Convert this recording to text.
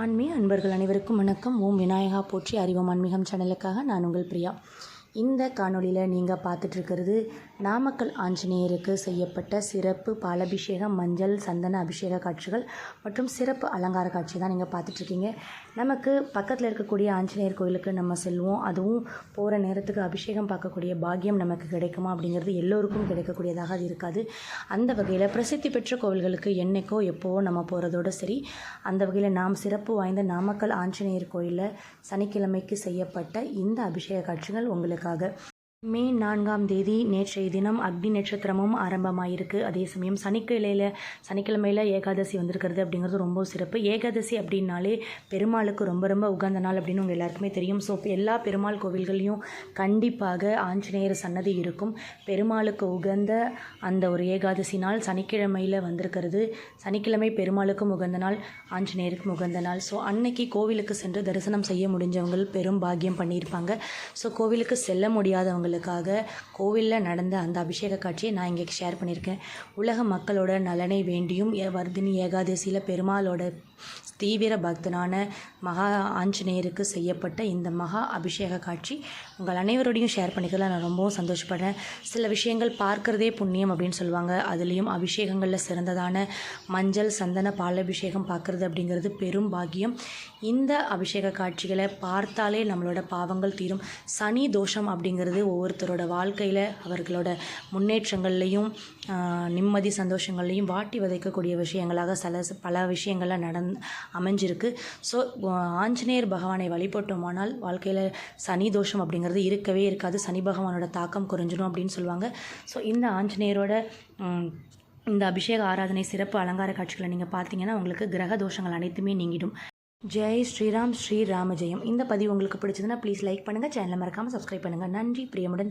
ஆன்மீக அன்பர்கள் அனைவருக்கும் வணக்கம். ஓம் விநாயகா போற்றி. அறிவோம் ஆன்மீகம் சேனலுக்காக நான் உங்கள் பிரியா. இந்த காணொளியில் நீங்கள் பார்த்துட்ருக்கிறது நாமக்கல் ஆஞ்சநேயருக்கு செய்யப்பட்ட சிறப்பு பாலபிஷேகம் மஞ்சள் சந்தன அபிஷேக காட்சிகள் மற்றும் சிறப்பு அலங்கார காட்சி தான் நீங்கள் பார்த்துட்ருக்கீங்க. நமக்கு பக்கத்தில் இருக்கக்கூடிய ஆஞ்சநேயர் கோயிலுக்கு நம்ம செல்வோம். அதுவும் போகிற நேரத்துக்கு அபிஷேகம் பார்க்கக்கூடிய பாக்கியம் நமக்கு கிடைக்குமா அப்படிங்கிறது எல்லோருக்கும் கிடைக்கக்கூடியதாக அது இருக்காது. அந்த வகையில் பிரசித்தி பெற்ற கோவில்களுக்கு என்னைக்கோ எப்போவோ நம்ம போகிறதோட சரி அந்த வகையில் நாம் சிறப்பு வாய்ந்த நாமக்கல் ஆஞ்சநேயர் கோயிலில் சனிக்கிழமைக்கு செய்யப்பட்ட இந்த அபிஷேக காட்சிகள் உங்களுக்கு உங்களுக்காக மே நான்காம் தேதி நேற்றைய தினம் அக்னி நட்சத்திரமும் ஆரம்பமாயிருக்கு. அதே சமயம் சனிக்கிழமையில் சனிக்கிழமையில் ஏகாதசி வந்திருக்கிறது அப்படிங்கிறது ரொம்ப சிறப்பு. ஏகாதசி அப்படின்னாலே பெருமாளுக்கு ரொம்ப ரொம்ப உகந்த நாள் அப்படின்னு உங்கள் எல்லாருக்குமே தெரியும். ஸோ எல்லா பெருமாள் கோவில்கள்லையும் கண்டிப்பாக ஆஞ்சநேயர் சன்னதி இருக்கும். பெருமாளுக்கு உகந்த அந்த ஒரு ஏகாதசி நாள் சனிக்கிழமையில் வந்திருக்கிறது. சனிக்கிழமை பெருமாளுக்கும் உகந்த நாள் ஆஞ்சநேயருக்கும் உகந்த நாள். ஸோ அன்னைக்கு கோவிலுக்கு சென்று தரிசனம் செய்ய முடிஞ்சவங்கள் பெரும் பாக்கியம் பண்ணியிருப்பாங்க. ஸோ கோவிலுக்கு செல்ல முடியாதவங்களுக்காக கோவிலில் நடந்த அந்த அபிஷேக காட்சியை நான் இங்கே ஷேர் பண்ணியிருக்கேன். உலக மக்களோட நலனை வேண்டியும் ஏ- வர்தினி ஏகாதசியில் பெருமாளோட தீவிர பக்தனான மகா ஆஞ்சநேயருக்கு செய்யப்பட்ட இந்த மகா அபிஷேக காட்சி உங்கள் அனைவரோடையும் ஷேர் பண்ணிக்கலாம் நான் ரொம்பவும் சந்தோஷப்படுறேன். சில விஷயங்கள் பார்க்கறதே புண்ணியம் அப்படின்னு சொல்லுவாங்க. அதுலேயும் அபிஷேகங்களில் சிறந்ததான மஞ்சள் சந்தன பாலபிஷேகம் பார்க்குறது அப்படிங்கிறது பெரும் பாக்கியம். இந்த அபிஷேக காட்சிகளை பார்த்தாலே நம்மளோட பாவங்கள் தீரும். சனி தோஷம் அப்படிங்கிறது ஒவ்வொருத்தரோட வாழ்க்கையில் அவர்களோட முன்னேற்றங்கள்லையும் நிம்மதி சந்தோஷங்கள்லையும் வாட்டி விதைக்கக்கூடிய விஷயங்களாக சில பல விஷயங்கள்லாம் நடந் அமைஞ்சிருக்கு. ஸோ ஆஞ்சநேயர் பகவானை வழிபட்டோமானால் வாழ்க்கையில் சனி தோஷம் அப்படிங்கிறது இருக்கவே இருக்காது. சனி பகவானோட தாக்கம் குறைஞ்சிடும் அப்படின்னு சொல்லுவாங்க. ஸோ இந்த ஆஞ்சநேயரோட இந்த அபிஷேக ஆராதனை சிறப்பு அலங்கார காட்சிகளை நீங்கள் பார்த்தீங்கன்னா உங்களுக்கு கிரக தோஷங்கள் அனைத்துமே நீங்கிடும். ஜெய் ஸ்ரீராம் ஸ்ரீ ராமஜெயம் இந்த பதிவு உங்களுக்கு பிடிச்சதுன்னா ப்ளீஸ் லைக் பண்ணுங்கள் சேனலை மறக்காமல் சப்ஸ்கிரைப் பண்ணுங்கள் நன்றி பிரியமுடன்.